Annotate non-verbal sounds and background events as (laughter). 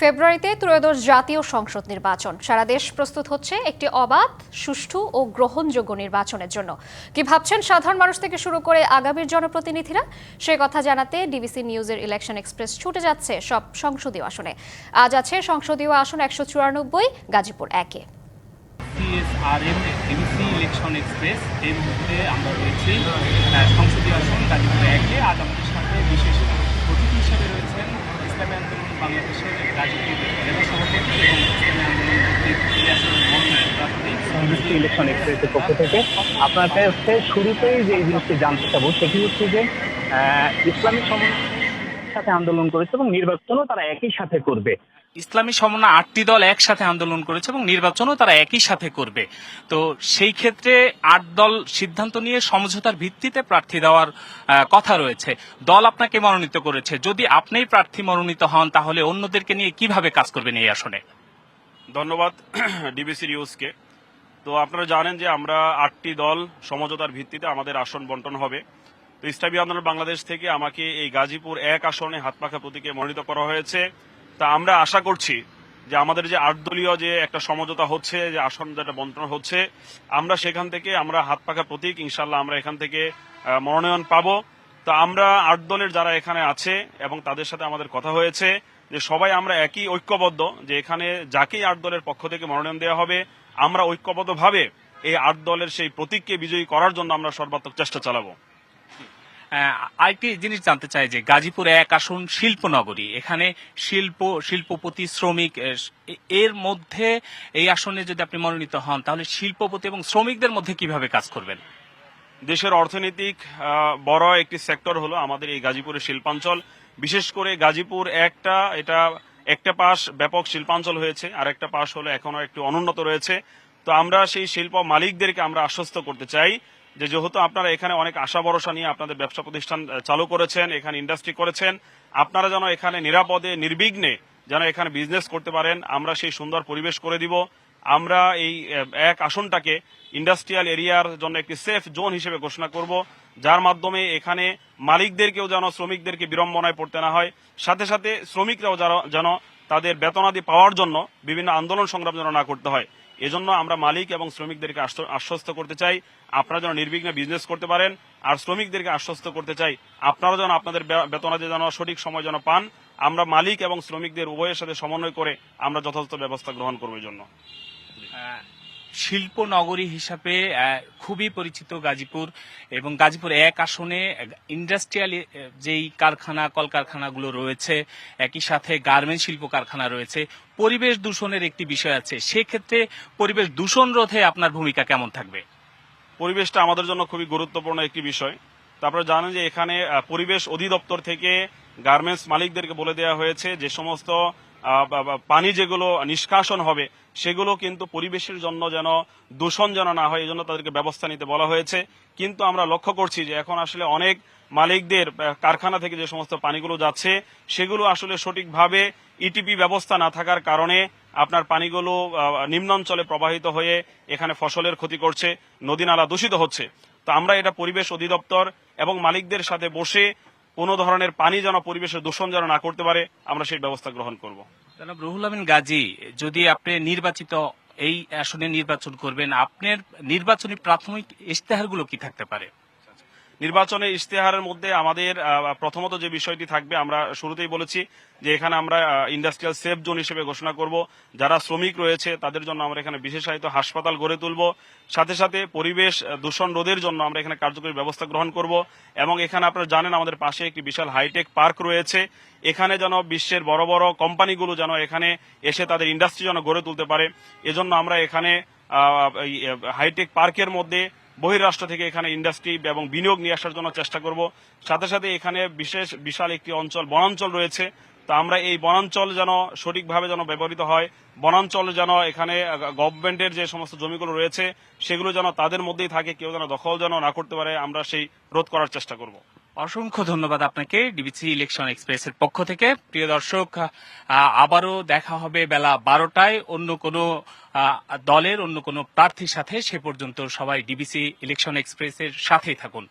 ফেব্রুয়ারিতে ত্রয়োদশ জাতীয় সংসদ নির্বাচন। সারা দেশ প্রস্তুত হচ্ছে একটি অবাধ, সুষ্ঠু ও গ্রহণযোগ্য নির্বাচনের জন্য। কি ভাবছেন সাধারণ মানুষ থেকে শুরু করে আগামীর জনপ্রতিনিধিরা? সে কথা জানাতে ডিবিসি নিউজের ইলেকশন এক্সপ্রেস ছুটে যাচ্ছে সব সংসদীয় আসনে। আজ আছে সংসদীয় আসন একশো চুরানব্বই, গাজীপুর একে। বাংলাদেশের গাজীপুর জেলা সভাপতি এবং ইসলামী আন্দোলন কর্তৃক এই আসনের মনোনয়ন প্রার্থী ইলেকশন এক্সপ্রেসের পক্ষ থেকে। আপনার কাছে শুরুতেই যে জিনিসটি জানতে চাবো সেটি হচ্ছে যে ইসলামী সমন্বয়ের সাথে আন্দোলন করেছে এবং নির্বাচনও তারা একই সাথে করবে। ইসলামী সমন্বয় আটটি দল একসাথে আন্দোলন করেছে এবং নির্বাচনও তারা একই সাথে করবে। তো সেই ক্ষেত্রে আট দল সিদ্ধান্ত নিয়ে সমঝোতার ভিত্তিতে প্রার্থী দেওয়ার কথা রয়েছে। দল আপনাকে মনোনীত করেছে। যদি আপনিই প্রার্থী মনোনীত হন তাহলে অন্যদেরকে নিয়ে কীভাবে কাজ করবেন এই আসনে? ধন্যবাদ (clears throat) ডিবিসি নিউজকে। তো আপনারা জানেন যে আমরা আটটি দল সমঝোতার ভিত্তিতে আমাদের আসন বন্টন হবে। তো ইসলামী আন্দোলন বাংলাদেশ থেকে আমাকে এই গাজীপুর এক আসনে হাতপাখা প্রতীকে মনোনীত করা হয়েছে। তা আমরা আশা করছি যে আমাদের যে আট দলীয় যে একটা সমঝোতা হচ্ছে, যে আসন যেটা বন্টন হচ্ছে, আমরা সেখান থেকে আমরা হাত পাখা প্রতীক ইনশাল্লাহ আমরা এখান থেকে মনোনয়ন পাবো। তো আমরা আট দলের যারা এখানে আছে এবং তাদের সাথে আমাদের কথা হয়েছে যে সবাই আমরা একই ঐক্যবদ্ধ যে এখানে যাকেই আট দলের পক্ষ থেকে মনোনয়ন দেওয়া হবে আমরা ঐক্যবদ্ধভাবে এই আট দলের সেই প্রতীককে বিজয়ী করার জন্য আমরা সর্বাত্মক চেষ্টা চালাবো। আহ, আরেকটি জিনিস জানতে চাই যে গাজীপুর এক আসন শিল্পনগরী এখানে শিল্প শিল্পপতি শ্রমিক এর মধ্যে এই আসনে যদি আপনি মনোনীত হন তাহলে শিল্পপতি এবং শ্রমিকদের মধ্যে কীভাবে কাজ করবেন? দেশের অর্থনৈতিক বড় একটি সেক্টর হলো আমাদের এই গাজীপুরের শিল্পাঞ্চল। বিশেষ করে গাজীপুর একটা, এটা একটা পাশ ব্যাপক শিল্পাঞ্চল হয়েছে, আর একটা পাশ হলো এখনও একটু অনুন্নত রয়েছে। তো আমরা সেই শিল্প মালিকদেরকে আমরা আশ্বস্ত করতে চাই যে, যেহেতু আপনারা এখানে অনেক আশা ভরসা নিয়ে আপনাদের ব্যবসা প্রতিষ্ঠান চালু করেছেন, এখানে ইন্ডাস্ট্রি করেছেন, আপনারা যেন এখানে নিরাপদে, নির্বিঘ্নে যেন এখানে বিজনেস করতে পারেন, আমরা সেই সুন্দর পরিবেশ করে দিব। আমরা এই এক আসনটাকে ইন্ডাস্ট্রিয়াল এরিয়ার জন্য একটি সেফ জোন হিসেবে ঘোষণা করব। যার মাধ্যমে এখানে মালিকদেরকেও যেন শ্রমিকদেরকে বিড়ম্বনায় পড়তে না হয়। সাথে সাথে শ্রমিকরাও যেন তাদের বেতনাদি পাওয়ার জন্য বিভিন্ন আন্দোলন সংগ্রাম যেন না করতে হয়। এজন্য আমরা মালিক এবং শ্রমিকদেরকে আশ্বস্ত করতে চাই। আপনারা যেন নির্বিঘ্নে বিজনেস করতে পারেন আর শ্রমিকদেরকে আশ্বস্ত করতে চাই। আপনারা যেন আপনাদের বেতনাদি যেন সঠিক সময় যেন পান। আমরা মালিক এবং শ্রমিকদের উভয়ের সাথে সমন্বয় করে আমরা যথাযথ ব্যবস্থা গ্রহণ করব জন্য আহ, শিল্প নগরী হিসাবে খুবই পরিচিত গাজীপুর এবং গাজীপুর এক আসনে ইন্ডাস্ট্রিয়াল যেই কারখানা, কলকারখানাগুলো রয়েছে, একই সাথে গার্মেন্ট শিল্প কারখানা রয়েছে, পরিবেশ দূষণের একটি বিষয় আছে। সেক্ষেত্রে পরিবেশ দূষণ রোধে আপনার ভূমিকা কেমন থাকবে? পরিবেশটা আমাদের জন্য খুবই গুরুত্বপূর্ণ একটি বিষয়। তারপরে জানেন যে এখানে পরিবেশ অধিদপ্তর থেকে গার্মেন্টস মালিকদেরকে বলে দেওয়া হয়েছে যে সমস্ত পানি যেগুলো নিষ্কাশন হবে, সেগুলো কিন্তু পরিবেশের জন্য যেন দূষণ যেন না হয় এই জন্য তাদেরকে ব্যবস্থা নিতে বলা হয়েছে। কিন্তু আমরা লক্ষ্য করছি যে এখন আসলে অনেক মালিকদের কারখানা থেকে যে সমস্ত পানিগুলো যাচ্ছে, সেগুলো আসলে সঠিকভাবে ইটিপি ব্যবস্থা না থাকার কারণে আপনার পানিগুলো নিম্নাঞ্চলে প্রবাহিত হয়ে এখানে ফসলের ক্ষতি করছে, নদী নালা দূষিত হচ্ছে। তো আমরা এটা পরিবেশ অধিদপ্তর এবং মালিকদের সাথে বসে কোনো ধরনের পানি যেন পরিবেশে দূষণ যেন না করতে পারে, আমরা সেই ব্যবস্থা গ্রহণ করব। জনাব রুহুল আমিন গাজী, যদি আপনি নির্বাচিত এই আসনে নির্বাচন করবেন, আপনার নির্বাচনী প্রাথমিক ইশতেহারগুলো কি থাকতে পারে? নির্বাচনের ইশতেহারের মধ্যে আমাদের প্রথমত যে বিষয়টি থাকবে, আমরা শুরুতেই বলেছি যে এখানে আমরা ইন্ডাস্ট্রিয়াল সেফ জোন হিসেবে ঘোষণা করব। যারা শ্রমিক রয়েছে, তাদের জন্য আমরা এখানে বিশেষায়িত হাসপাতাল গড়ে তুলব। সাথে সাথে পরিবেশ দূষণ রোধের জন্য আমরা এখানে কার্যকরী ব্যবস্থা গ্রহণ করব। এবং এখানে আপনারা জানেন, আমাদের পাশে একটি বিশাল হাইটেক পার্ক রয়েছে। এখানে যেন বিশ্বের বড় বড় কোম্পানিগুলো যেন এখানে এসে তাদের ইন্ডাস্ট্রি যেন গড়ে তুলতে পারে। এজন্য আমরা এখানে হাইটেক পার্কের মধ্যে বহিরাষ্ট্র থেকে এখানে ইন্ডাস্ট্রি এবং বিনিয়োগ নিয়ে আসার জন্য চেষ্টা করব। সাথে সাথে এখানে বিশেষ বিশাল একটি অঞ্চল, বনাঞ্চল রয়েছে। তা আমরা এই বনাঞ্চল যেন সঠিকভাবে যেন ব্যবহৃত হয়, বনাঞ্চল যেন এখানে গভর্নমেন্টের যে সমস্ত জমিগুলো রয়েছে, সেগুলো যেন তাদের মধ্যেই থাকে, কেউ যেন দখল যেন না করতে পারে, আমরা সেই রোধ করার চেষ্টা করব। অসংখ্য ধন্যবাদ আপনাকে, ডিবিসি ইলেকশন এক্সপ্রেসের পক্ষ থেকে। প্রিয় দর্শক আবারও দেখা হবে বেলা বারোটায়। অন্য কোনো দলের, অন্য কোনো প্রার্থীর সাথে সে পর্যন্ত সবাই ডিবিসি ইলেকশন এক্সপ্রেসের সাথেই থাকুন।